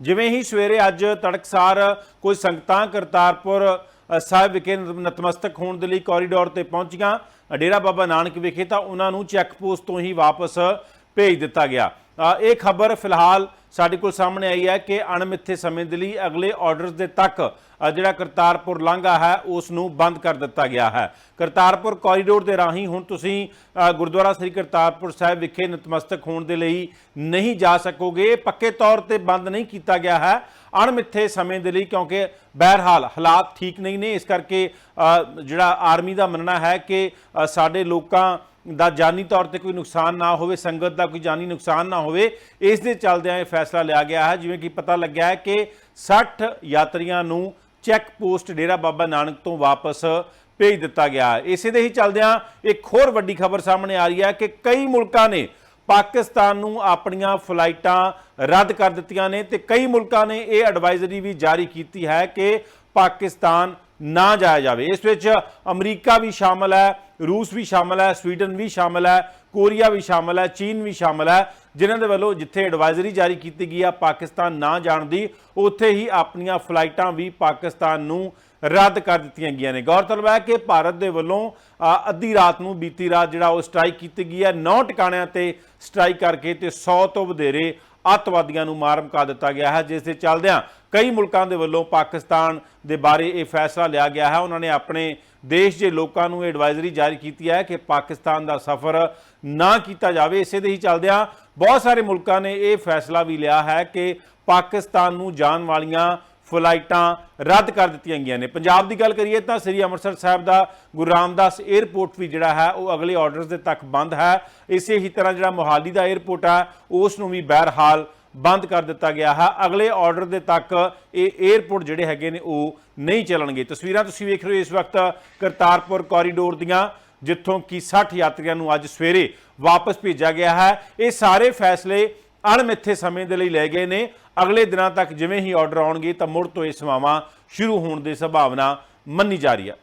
ਜਿਵੇਂ ਹੀ ਸਵੇਰੇ ਅੱਜ ਤੜਕਸਾਰ ਕੋਈ ਸੰਗਤਾਂ ਕਰਤਾਰਪੁਰ ਸਾਹਿਬ ਵਿਖੇ ਨਤਮਸਤਕ ਹੋਣ ਦੇ ਲਈ ਕੋਰੀਡੋਰ ਤੇ ਪਹੁੰਚੀਆਂ ਡੇਰਾ ਬਾਬਾ ਨਾਨਕ ਵਿਖੇ ਤਾਂ ਉਹਨਾਂ ਨੂੰ ਚੈੱਕ ਪੋਸਟ ਤੋਂ ਹੀ ਵਾਪਸ ਭੇਜ ਦਿੱਤਾ ਗਿਆ। ਇਹ ਖਬਰ ਫਿਲਹਾਲ ਸਾਡੇ ਕੋਲ ਸਾਹਮਣੇ ਆਈ ਹੈ ਕਿ ਅਣਮਿੱਥੇ ਸਮੇਂ ਦੇ ਲਈ ਅਗਲੇ ਆਰਡਰਸ ਦੇ ਤੱਕ ਜਿਹੜਾ ਕਰਤਾਰਪੁਰ ਲਾਂਘਾ ਹੈ, ਉਸ ਨੂੰ ਬੰਦ ਕਰ ਦਿੱਤਾ ਗਿਆ ਹੈ। ਕਰਤਾਰਪੁਰ ਕੋਰੀਡੋਰ ਦੇ ਰਾਹੀਂ ਹੁਣ ਤੁਸੀਂ ਗੁਰਦੁਆਰਾ ਸ੍ਰੀ ਕਰਤਾਰਪੁਰ ਸਾਹਿਬ ਵਿਖੇ ਨਤਮਸਤਕ ਹੋਣ ਦੇ ਲਈ ਨਹੀਂ ਜਾ ਸਕੋਗੇ। ਇਹ ਪੱਕੇ ਤੌਰ ਤੇ ਬੰਦ ਨਹੀਂ ਕੀਤਾ ਗਿਆ ਹੈ ਅਣਮਿੱਥੇ ਸਮੇਂ ਦੇ ਲਈ ਕਿਉਂਕਿ ਬਹਿਰਹਾਲ ਹਾਲਾਤ ਠੀਕ ਨਹੀਂ ਨੇ। ਇਸ ਕਰਕੇ ਜਿਹੜਾ ਆਰਮੀ ਦਾ ਮੰਨਣਾ ਹੈ ਕਿ ਸਾਡੇ ਲੋਕਾਂ ਦਾ ਜਾਨੀ ਤੌਰ ਤੇ ਕੋਈ ਨੁਕਸਾਨ ਨਾ ਹੋਵੇ, ਸੰਗਤ ਦਾ ਕੋਈ ਜਾਨੀ ਨੁਕਸਾਨ ਨਾ ਹੋਵੇ, ਇਸ ਦੇ ਚੱਲਦਿਆਂ ਇਹ ਫੈਸਲਾ ਲਿਆ ਗਿਆ ਹੈ, ਜਿਵੇਂ ਕਿ ਪਤਾ ਲੱਗਿਆ ਹੈ ਕਿ 60 ਯਾਤਰੀਆਂ ਨੂੰ ਚੈੱਕ ਪੋਸਟ ਡੇਰਾ ਬਾਬਾ ਨਾਨਕ ਤੋਂ ਵਾਪਸ ਭੇਜ ਦਿੱਤਾ ਗਿਆ ਹੈ। ਇਸੇ ਦੇ ਹੀ ਚੱਲਦਿਆਂ ਇੱਕ ਹੋਰ ਵੱਡੀ ਖਬਰ ਸਾਹਮਣੇ ਆ ਰਹੀ ਹੈ ਕਿ ਕਈ ਮੁਲਕਾਂ ਨੇ ਪਾਕਿਸਤਾਨ ਨੂੰ ਆਪਣੀਆਂ ਫਲਾਈਟਾਂ ਰੱਦ ਕਰ ਦਿੱਤੀਆਂ ਨੇ ਤੇ ਕਈ ਮੁਲਕਾਂ ਨੇ ਇਹ ਐਡਵਾਈਜ਼ਰੀ ਵੀ ਜਾਰੀ ਕੀਤੀ ਹੈ ਕਿ ਪਾਕਿਸਤਾਨ ਨਾ ਜਾਇਆ ਜਾਵੇ। ਇਸ ਵਿੱਚ ਅਮਰੀਕਾ ਵੀ ਸ਼ਾਮਲ ਹੈ, ਰੂਸ ਵੀ ਸ਼ਾਮਲ ਹੈ, ਸਵੀਡਨ ਵੀ ਸ਼ਾਮਲ ਹੈ, ਕੋਰੀਆ ਵੀ ਸ਼ਾਮਲ ਹੈ, ਚੀਨ ਵੀ ਸ਼ਾਮਲ ਹੈ। ਜਿਨ੍ਹਾਂ ਦੇ ਵੱਲੋਂ ਜਿੱਥੇ ਐਡਵਾਈਜ਼ਰੀ ਜਾਰੀ ਕੀਤੀ ਗਈ ਆ ਪਾਕਿਸਤਾਨ ਨਾ ਜਾਣ ਦੀ, ਉੱਥੇ ਹੀ ਆਪਣੀਆਂ ਫਲਾਈਟਾਂ ਵੀ ਪਾਕਿਸਤਾਨ ਨੂੰ ਰੱਦ ਕਰ ਦਿੱਤੀਆਂ ਗਈਆਂ ਨੇ। ਗੌਰਤਲਬ ਹੈ ਕਿ ਭਾਰਤ ਦੇ ਵੱਲੋਂ ਅੱਧੀ ਰਾਤ ਨੂੰ ਬੀਤੀ ਰਾਤ ਜਿਹੜਾ ਉਹ ਸਟ੍ਰਾਈਕ ਕੀਤੀ ਗਈ ਹੈ, ਨੌ ਟਿਕਾਣਿਆਂ ਤੇ ਸਟ੍ਰਾਈਕ ਕਰਕੇ ਤੇ 100 ਤੋਂ ਵਧੇਰੇ ਅੱਤਵਾਦੀਆਂ ਨੂੰ ਮਾਰ ਮੁਕਾ ਦਿੱਤਾ ਗਿਆ ਹੈ, ਜਿਸ ਦੇ ਚੱਲਦਿਆਂ ਕਈ ਮੁਲਕਾਂ ਦੇ ਵੱਲੋਂ ਪਾਕਿਸਤਾਨ ਦੇ ਬਾਰੇ ਇਹ ਫੈਸਲਾ ਲਿਆ ਗਿਆ ਹੈ। ਉਹਨਾਂ ਨੇ ਆਪਣੇ ਦੇਸ਼ ਦੇ ਲੋਕਾਂ ਨੂੰ ਐਡਵਾਈਜ਼ਰੀ ਜਾਰੀ ਕੀਤੀ ਹੈ ਕਿ ਪਾਕਿਸਤਾਨ ਦਾ ਸਫ਼ਰ ਨਾ ਕੀਤਾ ਜਾਵੇ। ਇਸੇ ਦੇ ਹੀ ਚੱਲਦਿਆਂ ਬਹੁਤ ਸਾਰੇ ਮੁਲਕਾਂ ਨੇ ਇਹ ਫੈਸਲਾ ਵੀ ਲਿਆ ਹੈ ਕਿ ਪਾਕਿਸਤਾਨ ਨੂੰ ਜਾਣ ਵਾਲੀਆਂ ਫਲਾਈਟਾਂ ਰੱਦ ਕਰ ਦਿੱਤੀਆਂ ਗਈਆਂ ਨੇ। ਪੰਜਾਬ ਦੀ ਗੱਲ ਕਰੀਏ ਤਾਂ ਸ੍ਰੀ ਅੰਮ੍ਰਿਤਸਰ ਸਾਹਿਬ ਦਾ ਗੁਰੂ ਰਾਮਦਾਸ 에ਅਰਪੋਰਟ ਵੀ ਜਿਹੜਾ ਹੈ, ਉਹ ਅਗਲੇ ਆਰਡਰਸ ਦੇ ਤੱਕ ਬੰਦ ਹੈ। ਇਸੇ ਹੀ ਤਰ੍ਹਾਂ ਜਿਹੜਾ ਮੋਹਾਲੀ ਦਾ 에ਅਰਪੋਰਟ ਹੈ, ਉਸ ਨੂੰ ਵੀ ਬਹਿਰਹਾਲ ਬੰਦ ਕਰ ਦਿੱਤਾ ਗਿਆ ਹੈ। ਅਗਲੇ ਆਰਡਰ ਦੇ ਤੱਕ ਇਹ 에ਅਰਪੋਰਟ ਜਿਹੜੇ ਹੈਗੇ ਨੇ ਉਹ ਨਹੀਂ ਚੱਲਣਗੇ। ਤਸਵੀਰਾਂ ਤੁਸੀਂ ਵੇਖ ਰਹੇ ਹੋ ਇਸ ਵਕਤ ਕਰਤਾਰਪੁਰ ਕੋਰੀਡੋਰ ਦੀਆਂ, ਜਿੱਥੋਂ ਕਿ 60 ਯਾਤਰੀਆਂ ਨੂੰ ਅੱਜ ਸਵੇਰੇ ਵਾਪਸ ਭੇਜਿਆ ਗਿਆ ਹੈ। ਇਹ ਸਾਰੇ ਫੈਸਲੇ ਅਣਮਿੱਥੇ ਸਮੇਂ ਦੇ ਲਈ ਲਏ ਗਏ ਨੇ। ਅਗਲੇ ਦਿਨਾਂ ਤੱਕ ਜਿਵੇਂ ਹੀ ਆਰਡਰ ਆਉਣਗੇ ਤਾਂ ਮੁੜ ਤੋਂ ਇਹ ਸੇਵਾਵਾਂ ਸ਼ੁਰੂ ਹੋਣ ਦੀ ਸੰਭਾਵਨਾ ਮੰਨੀ ਜਾ ਰਹੀ ਹੈ।